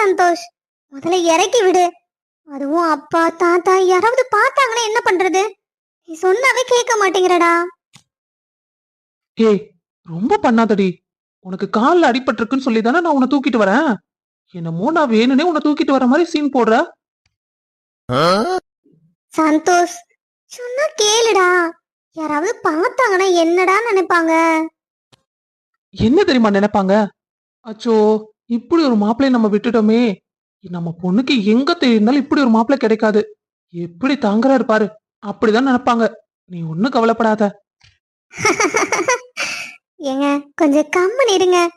சந்தோஷ் முதல்ல இறக்கி விடு. அதுவும் அப்பா தாத்தா யாராவது பார்த்தாங்கன்னா என்ன பண்றது? நீ சொன்னாவே கேட்க மாட்டேங்கிறடா. ஏய் ரொம்ப பண்ணாதடி. உனக்கு கால்ல அடிபட்டிருக்குன்னு சொல்லி தானே நான் உன்னை தூக்கிட்டு வரேன்? என்னமோ நான் வேணுனே உன்னை தூக்கிட்டு வர மாதிரி சீன் போடுற. சந்தோஷ் சொன்னா கேளுடா. யாராவது பார்த்தாங்கன்னா என்னடா நினைப்பாங்க? என்ன தெரியுமா நினைப்பாங்க? அச்சோ இப்படி ஒரு மாப்பிள்ளைய நம்ம விட்டுட்டோமே. நம்ம பொண்ணுக்கு எங்க தெரிந்தாலும் இப்படி ஒரு மாப்பிள்ளை கிடைக்காது. எப்படி தாங்குறாரு பாரு. அப்படிதான் நினைப்பாங்க. நீ ஒண்ணும் கவலைப்படாத. ஏங்க கொஞ்சம் கம்முன்னு இருங்க.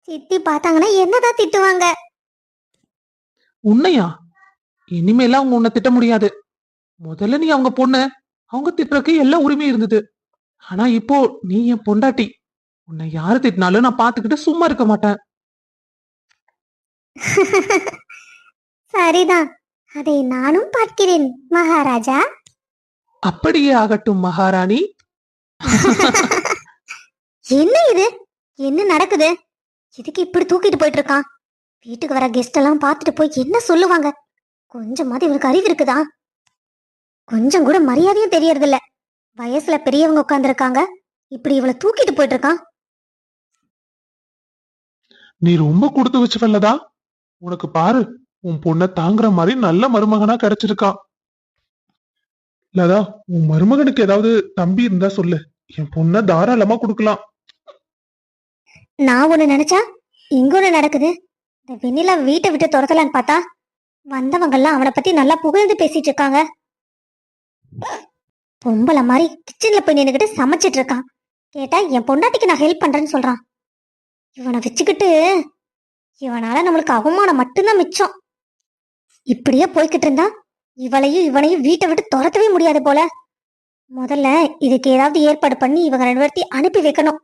சித்தி பார்த்தாங்கன்னா என்னதான் திட்டுவாங்க. உன்னையா? இனிமேல அவங்க உன்னை திட்ட முடியாது. முதல்ல நீ அவங்க பொண்ணு அவங்க திட்டுறதுக்கு எல்லா உரிமையும் இருந்தது. ஆனா இப்போ நீ என் பொண்டாட்டி. உன்னை யாரு திட்டினாலும் நான் பாத்துக்கிட்டு சும்மா இருக்க மாட்டேன். சரிதான். அதை நானும் பார்க்கிறேன் மகாராஜா. அப்படியே ஆகட்டும் மகாராணி. என்ன இது? என்ன நடக்குது? எதுக்கு இப்படி தூக்கிட்டு போயிட்டு இருக்கான் வீட்டுக்கு வர கெஸ்ட் எல்லாம் பார்த்துட்டு போய் என்ன சொல்லுவாங்க? கொஞ்சமாவது இவனுக்கு அறிவு இருக்குதா? கொஞ்சம் கூட மரியாதையும் தெரியறது இல்ல வயசுல பெரியவங்க உட்கார்ந்திருக்காங்க. இப்படி இவளை தூக்கிட்டு போயிட்டு இருக்கான் நீ ரொம்ப கொடுத்து வச்சவல்லதா உனக்கு பாரு உன் பொண்ண தாங்குற மாதிரி நல்ல மருமகனா கிடைச்சிருக்கான் லதா உன் மருமகனுக்கு ஏதாவது தம்பி இருந்தா சொல்லு. என் பொண்ண தாராளமா கொடுக்கலாம். நான் ஒண்ணு நினைச்சா இங்க ஒண்ணு நடக்குது. இந்த வெண்ணிலா வீட்டை விட்டு துரத்தலான்னு பார்த்தா வந்தவங்கெல்லாம் அவனை பத்தி நல்லா புகழ்ந்து பேசிட்டு இருக்காங்க. பொம்பளை மாதிரி கிச்சன்ல போய் நின்னுகிட்டு சமைச்சிட்டு இருக்கான். கேட்டா என் பொண்டாட்டிக்கு நான் ஹெல்ப் பண்றேன்னு சொல்றான். இவனை வச்சுக்கிட்டு இவனால நம்மளுக்கு அவமானம் மட்டும்தான் மிச்சம். இப்படியே போய்கிட்டு இருந்தா இவளையும் இவனையும் வீட்டை விட்டு துரத்தவே முடியாது போல. முதல்ல இதுக்கு ஏதாவது ஏற்பாடு பண்ணி இவங்க ரெண்டு பேர்த்தையும் அனுப்பி வைக்கணும்.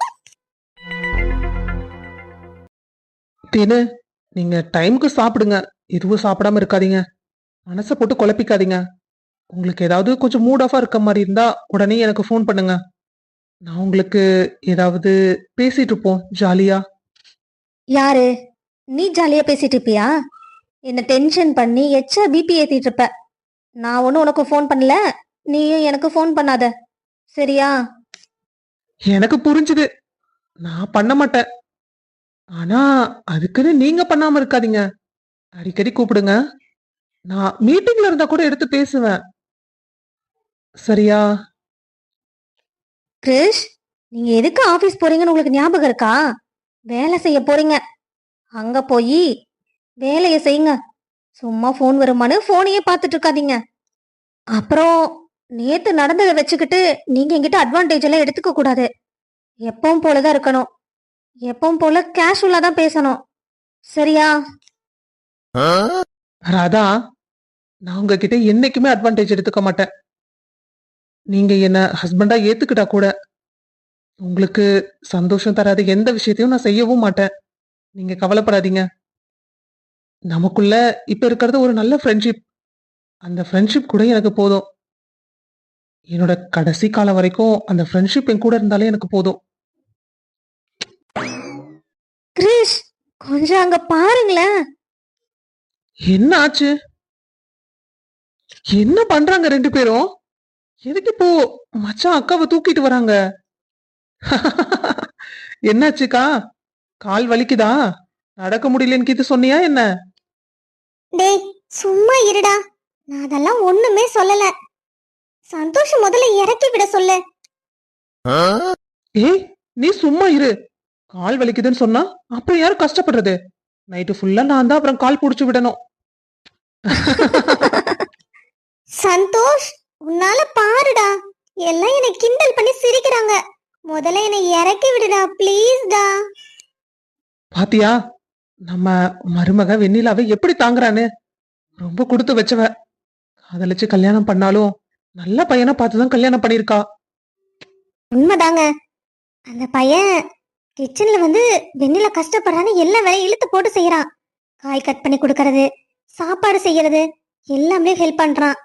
தேனு நீங்க டைம்க்கு சாப்பிடுங்க. எதுவும் சாப்பிடாம இருக்காதீங்க. மனசை போட்டு குழப்பிக்காதீங்க. உங்களுக்கு ஏதாவது கொஞ்சம் மூட் ஆஃபா இருக்க மாதிரி இருந்தா உடனே எனக்கு ஃபோன் பண்ணுங்க. நான் உங்களுக்கு ஏதாவது பேசிட்டு இருப்போம் ஜாலியா. யாரு? நீ ஜாலியா பேசிட்டு இருப்பியா? என்ன டென்ஷன் பண்ணி எச்சா பிபி ஏத்திட்டு இருப்ப. நான் ஒன்னும் உனக்கு ஃபோன் பண்ணல. நீயும் எனக்கு ஃபோன் பண்ணாத. சரியா? எனக்கு புரிஞ்சுது. நான் பண்ண மாட்டேன். ஆனா அதுக்குன்னு நீங்க பண்ணாம இருக்காதீங்க. அடிக்கடி கூப்பிடுங்க. நான் மீட்டிங்ல இருந்தா கூட எடுத்து பேசுவேன். சரியா? கிரிஷ் நீங்க எதுக்கு ஆபீஸ் போறீங்கன்னு உங்களுக்கு ஞாபகம் இருக்கா? வேலை செய்ய போறீங்க. அங்க போய் வேலையை செய்யுங்க. சும்மா ஃபோன் வருமானு ஃபோனையே பார்த்துட்டு இருக்காதீங்க. அப்புறம் நேத்து நடந்ததை வச்சுக்கிட்டு நீங்க என்கிட்ட அட்வான்டேஜ் எல்லாம் எடுத்துக்க கூடாது. எப்பவும் போலதான் இருக்கணும். எப்பவும் போல கேஷுவலா தான் பேசணும். சரியா? ராதா நான் உங்ககிட்ட என்னைக்குமே அட்வான்டேஜ் எடுத்துக்க மாட்டேன். நீங்க என்ன ஹஸ்பண்டா ஏத்துக்கிட்டா கூட உங்களுக்கு சந்தோஷம் தராத எந்த விஷயத்தையும் நான் செய்யவும் மாட்டேன். நீங்க கவலைப்படாதீங்க. நமக்குள்ள இப்ப இருக்கிறது ஒரு நல்ல ஃப்ரெண்ட்ஷிப் அந்த ஃப்ரெண்ட்ஷிப் கூட எனக்கு போதும். என்னோட கடைசி காலம் வரைக்கும் அந்த ஃப்ரெண்ட்ஷிப் என் கூட இருந்தாலே எனக்கு போதும். கிரிஷ் கொஞ்சம் அங்க பாருங்களேன். என்ன ஆச்சு? என்ன பண்றாங்க ரெண்டு பேரும்? எதுக்கு இப்போ மச்சான் அக்காவை தூக்கிட்டு வராங்க? என்னாச்சுக்கா? கால் வலிக்குதா? நடக்க முடியலன்னு கீது சொன்னியா என்ன? டேய் சும்மா இருடா. நான் அதெல்லாம் ஒண்ணுமே சொல்லல. சந்தோஷம் முதல்ல இறக்கி விட சொல்லு. ஏய் நீ சும்மா இரு. கால் வலிக்குதுன்னு சொன்னா அப்புறம் யாரு கஷ்டப்படுறது? நைட்டு ஃபுல்லா நான் தான் அப்புறம் கால் புடிச்சு விடணும். சந்தோஷ் உன்னால பாருடா. எல்லாம் என்னை கிண்டல் பண்ணி சிரிக்கிறாங்க. முதல்ல என்னை இறக்கி விடுடா ப்ளீஸ்டா பாத்தியா நம்ம மருமக வெண்ணிலாவை எப்படி தாங்குறான்னு? ரொம்ப கொடுத்து வச்சவ. காதலிச்சு கல்யாணம் பண்ணாலும் நல்ல பையனை பார்த்துதான் கல்யாணம் பண்ணிருக்கா உண்மைதாங்க. அந்த பையன் கிச்சன்ல வந்து வெண்ணில கஷ்டப்படுறான்னு எல்லா வேலையும் இழுத்து போட்டு செய்யறான் காய் கட் பண்ணி கொடுக்கறது சாப்பாடு செய்யறது எல்லாமே ஹெல்ப் பண்றான்.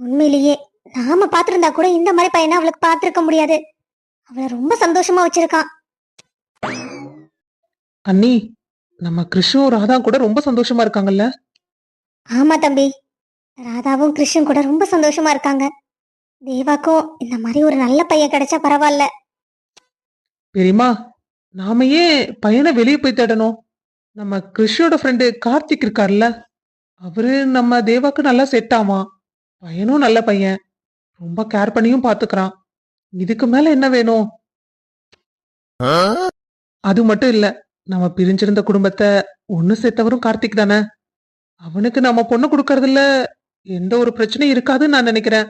உண்மையிலேயே நாம பாத்திருந்தா கூட இந்த மாதிரி பையனை அவளுக்கு பார்த்திருக்க முடியாது. அவளை ரொம்ப சந்தோஷமா வச்சிருக்கான். அண்ணி நம்ம கிருஷ்ணும் ராதா கூட ரொம்ப சந்தோஷமா இருக்காங்கல்ல? ஆமா தம்பி. ராதாவும் கிருஷ்ணன் கூட ரொம்ப சந்தோஷமா இருக்காங்க. தேவாக்கும் இந்த மாதிரி ஒரு நல்ல பையன் கிடைச்சா பரவாயில்ல. பெரியமா நாம ஏன் பையனை வெளியே போய் தேடணும்? நம்ம கிருஷியோட ஃப்ரெண்டு கார்த்திக் இருக்கார்ல அவரு நம்ம தேவாக்கு நல்லா செட் ஆவான். பையனும் நல்ல பையன். ரொம்ப கேர் பண்ணியும் பாத்துக்கிறான். இதுக்கு மேல என்ன வேணும்? அது மட்டும் இல்ல நம்ம பிரிஞ்சிருந்த குடும்பத்தை ஒண்ணு சேர்த்தவரும் கார்த்திக் தானே? அவனுக்கு நம்ம பொண்ணு கொடுக்கறதுல எந்த ஒரு பிரச்சனையும் இருக்காதுன்னு நான் நினைக்கிறேன்.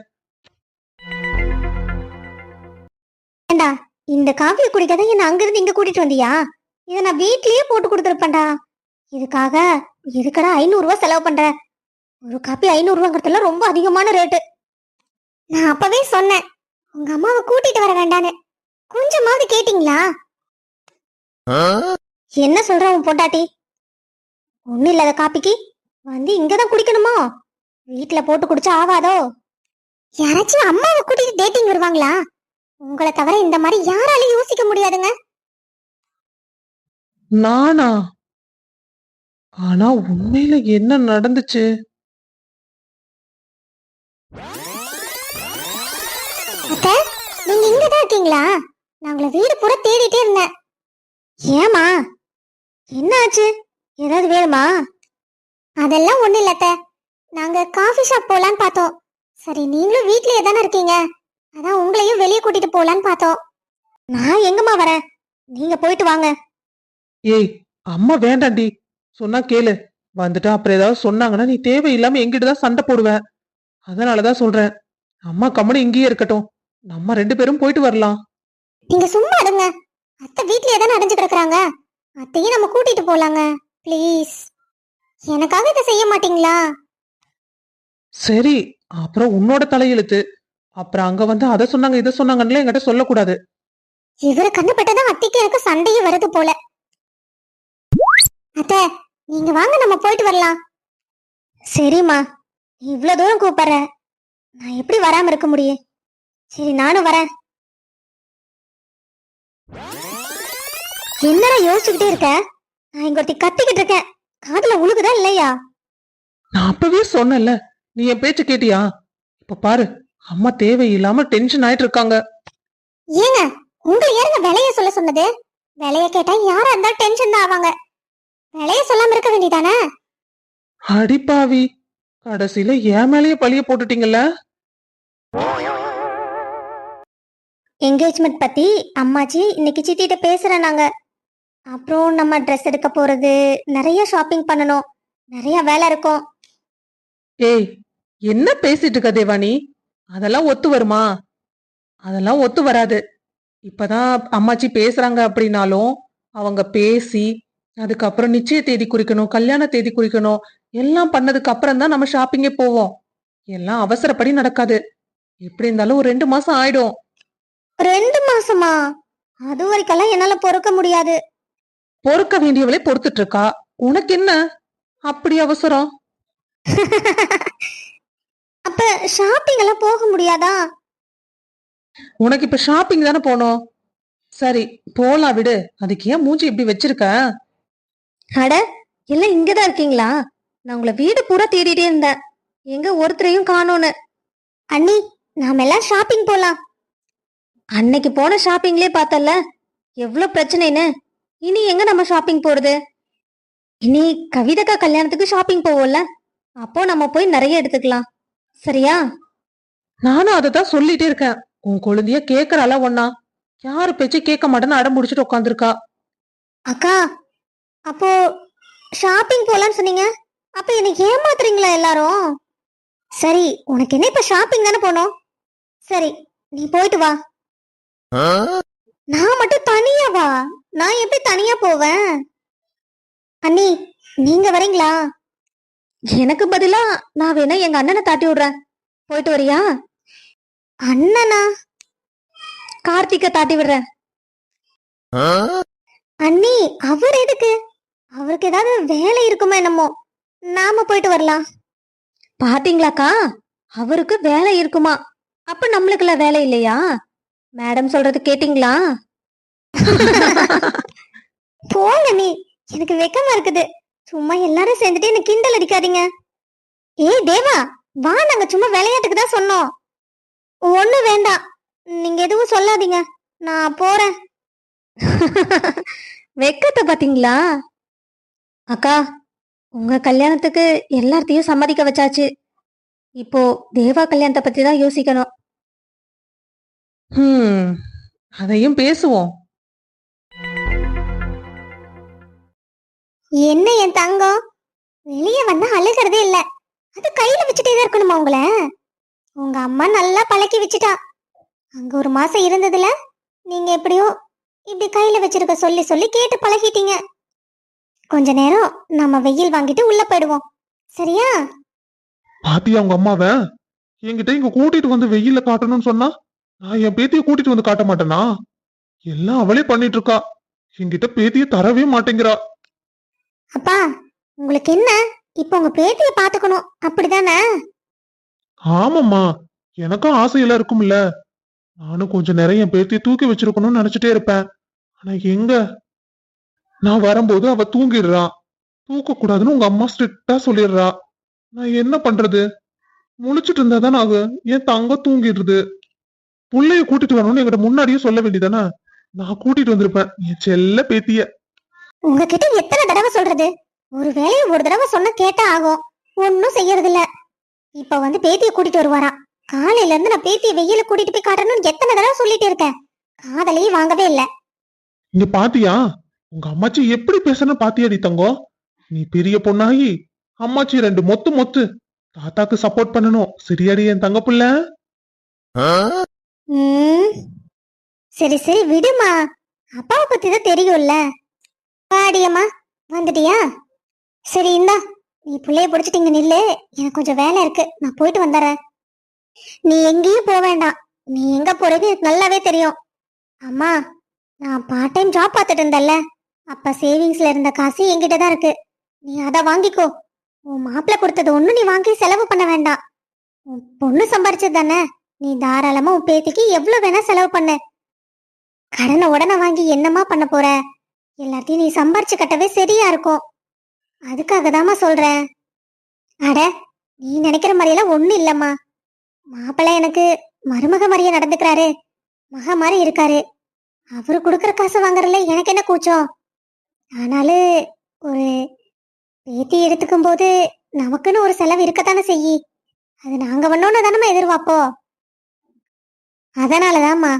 ஏண்டா இந்த காஃபியை குடிக்காத என்ன அங்கிருந்து இங்க கூட்டிட்டு வந்தியா? இதை நான் வீட்லயே போட்டு கொடுத்துருப்பேன்டா. இதுக்காக எதுக்கடா ஐநூறு ரூபாய் செலவு பண்ற? ஒரு காப்பி ஐநூறு ரூபாங்கிறதுல ரொம்ப அதிகமான ரேட்டு நான் அப்பவே சொன்னேன் உங்க அம்மாவை கூட்டிட்டு வர வேண்டான்னு. கொஞ்சமாவது கேட்டீங்களா? என்ன சொல்ற உன் பொண்டாட்டி? ஒண்ணும் இல்லாத காப்பிக்கு வந்து இங்கதான் குடிக்கணுமோ? வீட்ல போட்டு குடிச்சா ஆகாதோ? யாராச்சும் அம்மாவை கூட்டிட்டு டேட்டிங் வருவாங்களா? உங்களை தவிர இந்த மாதிரி யாராலையும் யோசிக்க முடியாதுங்க. நானா? ஆனா உண்மையில என்ன நடந்துச்சு? அத்தை நீங்க இங்கதான் இருக்கீங்களா? நான் உங்களை வீடு பூரா தேடிட்டே இருந்தேன். ஏமா என்ன ஆச்சு ஏதாவது வேணுமா? அதெல்லாம் ஒண்ணு இல்ல அத்தை. நாங்க காஃபி ஷாப் போலான்னு பார்த்தோம். சரி நீங்களும் வீட்லயே தானே இருக்கீங்க? அதான் உங்களையும் வெளியே கூட்டிட்டு போலான்னு பார்த்தோம். நான் எங்கம்மா வரேன்? நீங்க போயிட்டு வாங்க. ஏய் அம்மா வேண்டாண்டி. சொன்னா கேளு. வந்துட்டா அப்புறம் ஏதாவது சொன்னாங்கன்னா நீ தேவையில்லாம எங்கிட்ட தான் சண்டை போடுவ. அதனாலதான் சொல்றேன். அம்மா கம்மனு இங்கேயே இருக்கட்டும். நம்ம ரெண்டு பேரும் போயிட்டு வரலாம். நீங்க சும்மா இருங்க. அத்தை வீட்லயே தானே அடைஞ்சு கிடக்குறாங்க. அத்தையும் நம்ம கூட்டிட்டு போலாங்க. ப்ளீஸ் எனக்காக இதை செய்ய மாட்டீங்களா? சரி அப்புறம் உன்னோட தலையெழுத்து. அப்புறம் அங்க வந்து அதை சொன்னாங்க இதை சொன்னாங்கன்னு என்கிட்ட சொல்லக்கூடாது. இவரு கண்ணுப்பட்டதான் அத்தைக்கு எனக்கு சண்டையும் வருது போல. அத்தை நீங்க வாங்க நம்ம போயிட்டு வரலாம். சரிம்மா இவ்வளவு தூரம் கூப்பிடுற. நான் எப்படி வராம இருக்க முடியும்? சரி நானும் வரேன். என்னடா யோசிச்சுக்கிட்டே இருக்க? நான் இங்க ஒருத்தி கத்திக்கிட்டு இருக்கேன். காதுல உழுகுதா இல்லையா? நான் அப்பவே சொன்னேன்ல நீ என் பேச்சு கேட்டியா? இப்ப பாரு அம்மா தேவையில்லாம டென்ஷன் ஆயிட்டு இருக்காங்க. ஏங்க உங்களை யாருங்க விலைய சொல்ல சொன்னது? விலைய கேட்டா யாரா இருந்தா டென்ஷன் தான் ஆவாங்க. விலைய சொல்லாம இருக்க வேண்டியதானே? அடிப்பாவி கடைசியில என் மேலேயே பழிய போட்டுட்டீங்கல்ல? என்கேஜ்மெண்ட் பத்தி அம்மாச்சி இன்னைக்கு சித்திட்ட பேசுறேன் நாங்க அப்புறம் நம்ம ட்ரெஸ் எடுக்க போறது நிறைய ஷாப்பிங் பண்ணணும். நிறைய வேலை இருக்கும். ஏய் என்ன பேசிட்டு இருக்க தேவானி அதெல்லாம் ஒத்து வருமா? அதெல்லாம் ஒத்து வராது. இப்பதான் அம்மாச்சி பேசுறாங்க அப்படின்னாலும் அவங்க பேசி அதுக்கப்புறம் நிச்சய தேதி குறிக்கணும் கல்யாண தேதி குறிக்கணும் எல்லாம் பண்ணதுக்கு அப்புறம் தான் நம்ம ஷாப்பிங்கே போவோம். எல்லாம் அவசரப்படி நடக்காது. எப்படி இருந்தாலும் ஒரு ரெண்டு மாசம் ஆயிடும். ரெண்டு மாசமா? அது வரைக்கெல்லாம் என்னால பொறுக்க முடியாது. பொறுக்க வேண்டியவளே பொறுத்துட்டு இருக்கா உனக்கு என்ன? அப்படி அவசரம்? அப்ப ஷாப்பிங் எல்லாம் போக முடியாதா? உனக்கு இப்ப ஷாப்பிங் தானே போனோம் சரி போலாம் விடு. அதுக்கு ஏன் மூஞ்சி இப்படி வச்சிருக்க? அட எல்லாம் இங்கதான் இருக்கீங்களா? நான் உங்களை வீடு பூரா தேடிட்டே இருந்தேன். எங்க ஒருத்தரையும் காணோன்னு. அண்ணி நாம எல்லாம் ஷாப்பிங் போலாம். அன்னைக்கு போன ஷாப்பிங்லயே பார்த்தல எவ்வளவு பிரச்சனைன்னு. இனி எங்க நம்ம ஷாப்பிங் போறது? இனி கவிதக்கா கல்யாணத்துக்கு ஷாப்பிங் போவோம்ல? அப்போ நம்ம போய் நிறைய எடுத்துக்கலாம். சரியா? நானும் அதை தான் சொல்லிட்டே இருக்கேன். உன் குழந்தைய கேக்குறாள ஒன்னா யாரு பேச்சு கேட்க மாட்டேன்னு அடம் முடிச்சிட்டு உட்காந்துருக்கா அக்கா அப்போ ஷாப்பிங் போலாம்னு சொன்னீங்க. அப்ப எனக்கு ஏமாத்துறீங்களா எல்லாரும்? சரி உனக்கு என்ன இப்ப ஷாப்பிங் தானே போனோம் சரி நீ போயிட்டு வா. நான் மட்டும் தனியா வா நான் எப்படி தனியா போவேன்? அண்ணி நீங்க வரீங்களா? எனக்கு பதிலா நான் வேணா எங்க அண்ணனை தாட்டி விடுறேன். போயிட்டு வரியா? அண்ணனா? கார்த்திக்க தாட்டி விடுறேன். அண்ணி அவர் எதுக்கு? அவருக்கு ஏதாவது வேலை இருக்குமா என்னமோ? நாம போயிட்டு வரலாம். பாத்தீங்களாக்கா? அவருக்கு வேலை இருக்குமா? அப்ப நம்மளுக்குலாம் வேலை இல்லையா? மேடம் சொல்றது கேட்டிங்களா? போங்க நீ. எனக்கு வெக்கமா இருக்குது. சும்மா எல்லாரும் சேர்ந்துட்டு என்ன கிண்டல் அடிக்காதீங்க. ஏய் தேவா வா நாங்க சும்மா விளையாட்டுக்கு தான் சொன்னோம். ஒண்ணு வேண்டாம். நீங்க எதுவும் சொல்லாதீங்க. நான் போறேன். வெக்கத்தை பாத்தீங்களா அக்கா உங்க கல்யாணத்துக்கு எல்லார்த்தையும் சம்மதிக்க வச்சாச்சு. இப்போ தேவா கல்யாணத்தை பத்தி தான் யோசிக்கணும். அதையும் பேசுவோம். என்ன என் தங்கம்? வெளியே வந்தா அழுகிறதே இல்ல. அது கையில வச்சுட்டே தான் இருக்கணுமா உங்கள? உங்க அம்மா நல்லா பழக்கி வச்சுட்டா. அங்க ஒரு மாசம் இருந்ததுல நீங்க எப்படியோ இப்படி கையில வச்சிருக்க சொல்லி சொல்லி கேட்டு பழகிட்டீங்க. கொஞ்ச நேரம் நம்ம வெயில் வாங்கிட்டு உள்ள போயிடுவோம். சரியா? பாத்தியா உங்க அம்மாவ? என்கிட்ட இங்க கூட்டிட்டு வந்து வெயில்ல காட்டணும்னு சொன்னா? நான் என் பேத்திய கூட்டிட்டு வந்து காட்ட மாட்டேனா? எல்லாம் அவளே பண்ணிட்டு இருக்கா என்கிட்ட பேத்திய தரவே மாட்டேங்கிறா. அப்பா உங்களுக்கு என்ன? இப்போ உங்க பேத்திய பாத்துக்கணும். அப்படிதானே? ஆமாம்மா. எனக்கும் ஆசையெல்லாம் இருக்கும்ல. நானும் கொஞ்ச நேரம் என் பேத்திய தூக்கி வச்சிருக்கணும்னு நினைச்சிட்டே இருப்பேன். ஆனா எங்க? நான் வரும்போது அவ தூங்கிடுறா. தூக்க கூடாதுன்னு உங்க அம்மா ஸ்ட்ரிக்டா சொல்லிடுறா. நான் என்ன பண்றது? முழிச்சிட்டு இருந்தா தானே ஆகு. என் தங்கம் தூங்கிடுறது புள்ளைய கூட்டிட்டு வரணும்னு என்கிட்ட முன்னாடியே சொல்ல வேண்டியதானே? நான் கூட்டிட்டு வந்திருப்பேன். என் செல்ல பேத்திய. உங்ககிட்ட எத்தனை தடவை சொல்றது? ஒரு வேலையை ஒரு தடவை சொன்ன கேட்டா ஆகும். ஒன்னும் செய்யறது இல்ல இப்ப வந்து பேத்திய கூட்டிட்டு வருவாராம் காலையில இருந்து நான் பேத்திய வெயில கூட்டிட்டு போய் காட்டணும்னு எத்தனை தடவை சொல்லிட்டு இருக்கேன். காதலையே வாங்கவே இல்ல. இங்க பாத்தியா? உங்க அம்மாச்சி எப்படி பேசுறன்னு பாத்தியாடி தங்கம் நீ பெரிய பொண்ணாகி அம்மாச்சி ரெண்டு மொத்து மொத்து. தாத்தாக்கு சப்போர்ட் பண்ணணும். சரியாடி என் தங்க புள்ள? ம். சரி சரி விடுமா. அப்பாவை பத்தி தான் தெரியும்ல பாடியம்மா வந்துட்டியா? சரி இந்தா. நீ பிள்ளைய பிடிச்சிட்டு இங்க நில்லு. எனக்கு கொஞ்சம் வேலை இருக்கு. நான் போயிட்டு வந்துடுறேன். நீ எங்கேயும் போக வேண்டாம். நீ எங்க போறது எனக்கு நல்லாவே தெரியும். அம்மா நான் பார்ட் டைம் ஜாப் பார்த்துட்டு இருந்தேன்ல. அப்ப சேவிங்ஸ்ல இருந்த காசு என்கிட்ட தான் இருக்கு. நீ அதை வாங்கிக்கோ. உன் மாப்பிள்ளை கொடுத்தது ஒன்றும் நீ வாங்கி செலவு பண்ண வேண்டாம். உன் பொண்ணு சம்பாரிச்சது தானே? நீ தாராளமா உன் பேத்திக்கு எவ்வளவு வேணா செலவு பண்ணு. கடனை உடனே வாங்கி என்னமா பண்ண போற? எல்லாத்தையும் நீ சம்பாரிச்சு கட்டவே சரியா இருக்கும். அதுக்காக தாமா சொல்றேன். அட நீ நினைக்கிற மாதிரியெல்லாம் ஒன்றும் இல்லம்மா. மாப்பிள்ளை எனக்கு மருமக மாதிரியே நடந்துக்கிறாரு. மக மாதிரி இருக்காரு. அவரு கொடுக்குற காசு வாங்குறதுல எனக்கு என்ன கூச்சம்? ஆனாலும் ஒரு பேத்தி எடுத்துக்கும் போது நமக்குன்னு ஒரு செலவு இருக்கத்தானே செய்யி. அது நாங்க பண்ணோன்னு தானே எதிர்பார்ப்போம். அதனாலதாம்மா.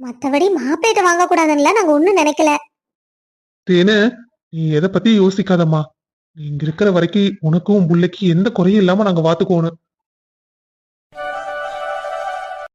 மத்தபடி மாப்பிள்ளைகிட்ட வாங்க கூடாதுன்னுல நாங்க ஒண்ணும் நினைக்கல. தேனு நீ எதை பத்தி யோசிக்காதம்மா. நீ இங்க இருக்கிற வரைக்கும் உனக்கும் புள்ளைக்கு எந்த குறையும் இல்லாம நாங்க பாத்துக்கோணும்